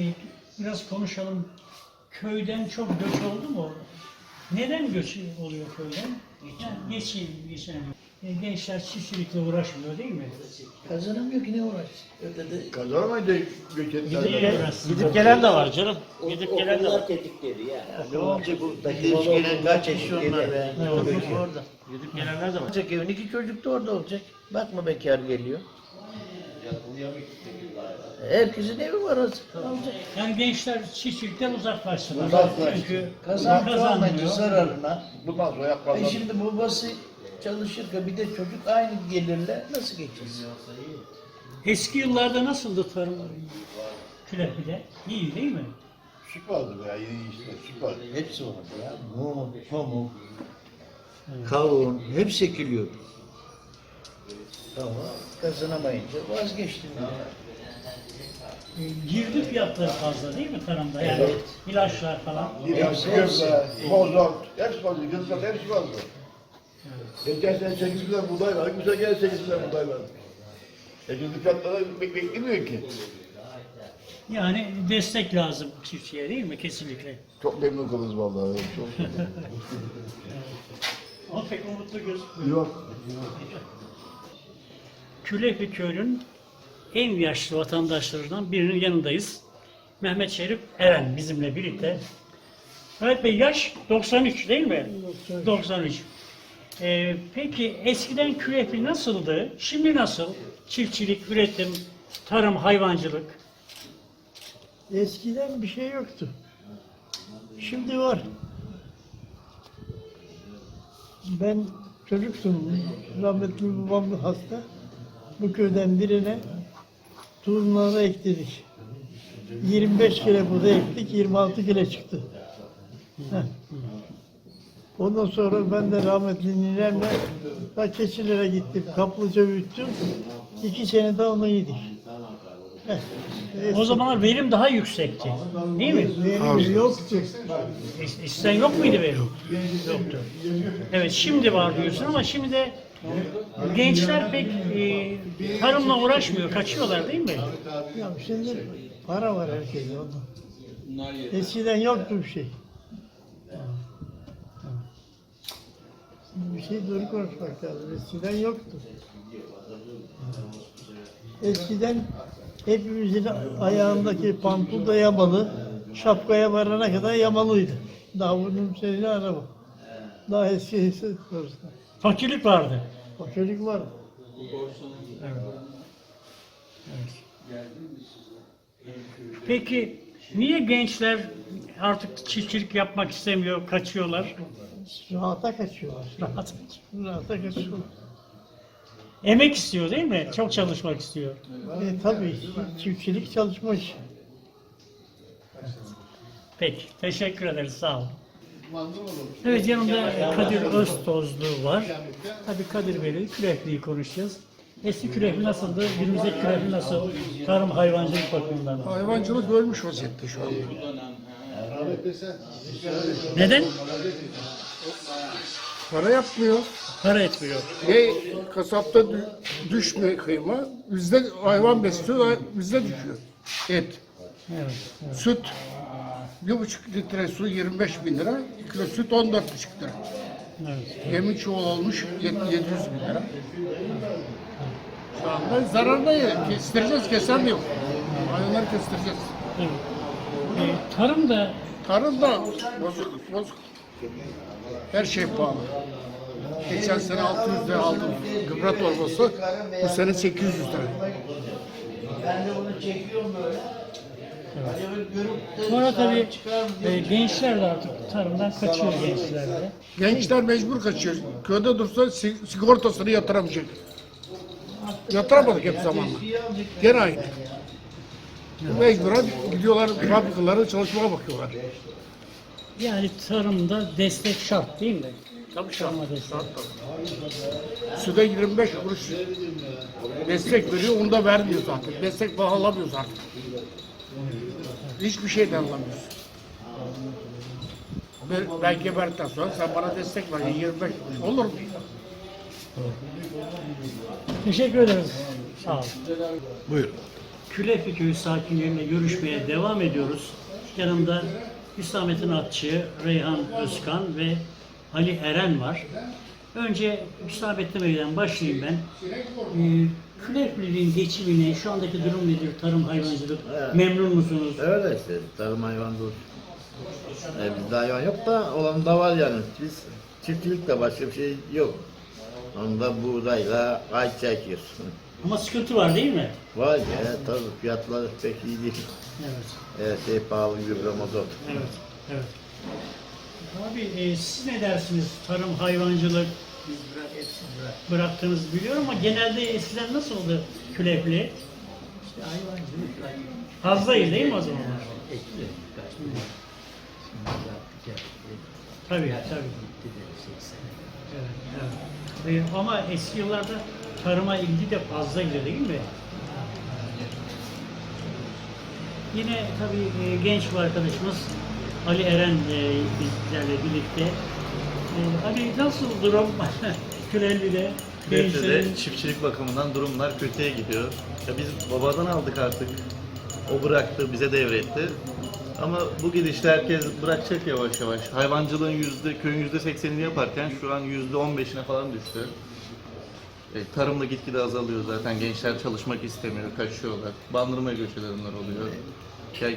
E, biraz konuşalım. Köyden çok göç oldu mu? Neden göç oluyor köyden? Yani geçeyim, geçemiyor. E, gençler çiftçilikle uğraşmıyor değil mi? Kazanamıyor ki ne uğraşsın. Öyle de Kazanamayınca göç ettiler. Gidip, Gidip gelen de var canım. Gidip gelen de var. okullar tetikleri ya. Ne olacak bu? Değişkenen kaç onlar be? Ne orada. Gidip gelenler de var. Olacak evin iki çocuk da orada olacak. Bakma bekar geliyor. Herkesin evi var olacak. Yani gençler çiftçilikten uzaklaştılar. Uzaklaştı. Çünkü Kazancı olmayınca kazanmıyor. zararına. Bundan sonra E şimdi babası çalışırken bir de çocuk aynı gelirle nasıl geçeceğiz? Eski yıllarda nasıldı tarım? Külepi'de. İyi değil mi? Süperdi be ya yeni işte süper. Hepsi vardı ya. Mum, pamuk, kavun, hepsi ekiliyordu. Ama kazanamayınca vazgeçtim. ya. E, Girdi fiyatları fazla değil mi tarımda? Yani Evet. ilaçlar falan. İlaç, gübre, mozot, hepsi vardı. Gızgat hepsi vardı. Geçen sene 8 lira buğday verdik, bu sene gene 8 lira buğday verdik. E şimdi fiyatları bek beklemiyor ki. Yani destek lazım çiftçiye değil mi? Kesinlikle. Çok memnun kalırız vallahi. Çok. Ama pek umutlu gözükmüyor. Yok. Külepi Köyü'nün en yaşlı vatandaşlarından birinin yanındayız. Mehmet Şerif Eren bizimle birlikte. Mehmet Bey yaş 93 değil mi? 93. Ee, peki eskiden Külepi nasıldı? Şimdi nasıl? Çiftçilik, üretim, tarım, hayvancılık. Eskiden bir şey yoktu. Şimdi var. Ben çocuktum. Rahmetli babam hasta. Bu köyden birine tohumları ekledik. 25 kilo buğday ektik, 26 kilo çıktı. Heh. Ondan sonra ben de rahmetli ninemle ta keçilere gittim, kaplıca büyüttüm. İki sene de onu yedik. Heh. O zamanlar verim daha yüksekti. Değil mi? Verim yoktu. Es- Eskiden yok muydu verim? Yoktu. Evet şimdi var diyorsun ama şimdi de gençler pek e, tarımla uğraşmıyor, kaçıyorlar değil mi? Ya şimdi para var herkeste ondan. Eskiden yoktu bir şey. Şimdi bir şey doğru konuşmak lazım. Eskiden yoktu. Eskiden hepimizin ayağındaki pantol da yamalı, şapkaya varana kadar yamalıydı. Daha bunun şeyini araba. Daha eski doğrusu. Fakirlik vardı. Çocuk var. Peki niye gençler artık çiftçilik yapmak istemiyor, kaçıyorlar? Rahata kaçıyorlar. Rahat. Rahata kaçıyorlar. Emek istiyor değil mi? Çok çalışmak istiyor. E, tabii çiftçilik çalışma işi. Peki, teşekkür ederiz. Sağ olun. Evet, yanımda Kadir Öztozlu var. Tabii Kadir Bey'le kürepliği konuşacağız. Eski kürekli nasıldı? Günümüzdeki kürekli nasıl? Tarım, hayvancılık bakımından. Hayvancılık ölmüş vaziyette şu anda. Neden? Para yapmıyor. Para etmiyor. Ne kasapta dü- düşmüyor kıyma. Bizde hayvan besliyor, bizde düşüyor. Et. Evet. Süt. Bir buçuk litre su 25 bin lira. Kilo süt 14 buçuk lira. evet. Yemin çoğul olmuş yet- 700 bin lira. Şu anda zararda ya. Kestireceğiz, kesen yok. Hayvanları kestireceğiz. evet. Ee, tarım da Tarım da bozuk, bozuk. Her şey pahalı. Geçen sene 600 lira aldım gıbra torbası. Bu sene 800 lira. Ben de bunu çekiyorum böyle. Görüp de sonra tabii e, gençler de artık tarımdan kaçıyor gençler de. Gençler mecbur kaçıyor. Köyde dursa si- sigortasını yatıramayacak. Yatıramadık hep zamanla. Gene aynı. Mecburen gidiyorlar fabrikalara çalışmaya bakıyorlar. Yani tarımda destek şart değil mi? Tabii şart. Tarıma destek. Suda 25 kuruş destek veriyor, onu da vermiyor zaten. Destek falan alamıyoruz artık. Hiçbir şeyden alamıyoruz. Ben, ben geberdikten sonra sen bana destek ver, 25 kuruş. Olur mu? Teşekkür ederiz. Sağ olun. Buyur. Külefi Köyü sakinleriyle görüşmeye devam ediyoruz. Yanımda Hüsamettin Atçı, Reyhan Özkan ve Ali Eren var. Önce Hüsamettin Bey'den başlayayım ben. Ee, Külefli'nin geçimine, şu andaki durum nedir? Tarım, hayvancılık, Evet. memnun musunuz? Öyle işte tarım hayvancılık. E, bizde hayvan yok da olan da var yani. Biz çiftçilikle başka bir şey yok. Onda buğdayla ayçiçek yiyoruz. Ama sıkıntı var değil mi? Var ya tabii fiyatlar pek iyi değil. Evet. Her şey pahalı gübre mazot. Evet, evet. Abi e, siz ne dersiniz? Tarım, hayvancılık bıraktığınızı biliyorum ama genelde eskiden nasıldı külefli? İşte hayvancılık Fazlaydı değil mi o zamanlar? ekli birkaç bin. Tabii, tabii. Evet, evet. E, ama eski yıllarda tarıma ilgi de fazlaydı değil mi? Yine tabii e, genç bir arkadaşımız Ali Eren e, bizlerle birlikte. Ali nasıl durum Külelli'de? Külefte'de Gençlerin çiftçilik bakımından durumlar kötüye gidiyor. Ya biz babadan aldık artık. O bıraktı, bize devretti. Ama bu gidişle herkes bırakacak yavaş yavaş. Hayvancılığın yüzde, köyün yüzde seksenini yaparken şu an yüzde on beşine falan düştü. E, tarım da gitgide azalıyor zaten. Gençler çalışmak istemiyor, kaçıyorlar. Bandırmaya göç edenler oluyor. Ya,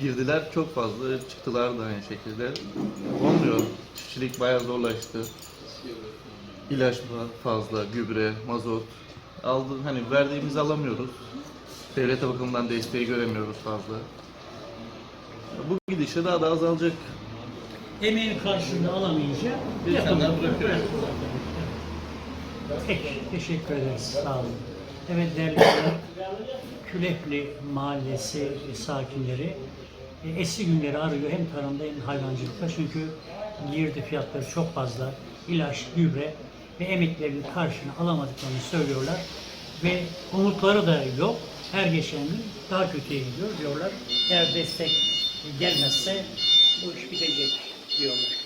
girdiler çok fazla, çıktılar da aynı şekilde. Olmuyor. Çiftçilik bayağı zorlaştı. İlaç fazla, gübre, mazot. Aldı, hani verdiğimizi alamıyoruz. Devlet bakımından desteği göremiyoruz fazla. Bu gidişle daha da azalacak. emeğin karşılığını alamayınca İnsanlar yapamıyor. bırakıyor. Peki, teşekkür ederiz. Sağ olun. Evet değerli Külefli Mahallesi sakinleri e, eski günleri arıyor hem tarımda hem hayvancılıkta çünkü girdi fiyatları çok fazla, ilaç, gübre ve emeklerinin karşını alamadıklarını söylüyorlar ve umutları da yok. Her geçen gün daha kötüye gidiyor diyorlar. Eğer destek gelmezse bu iş bitecek diyorlar.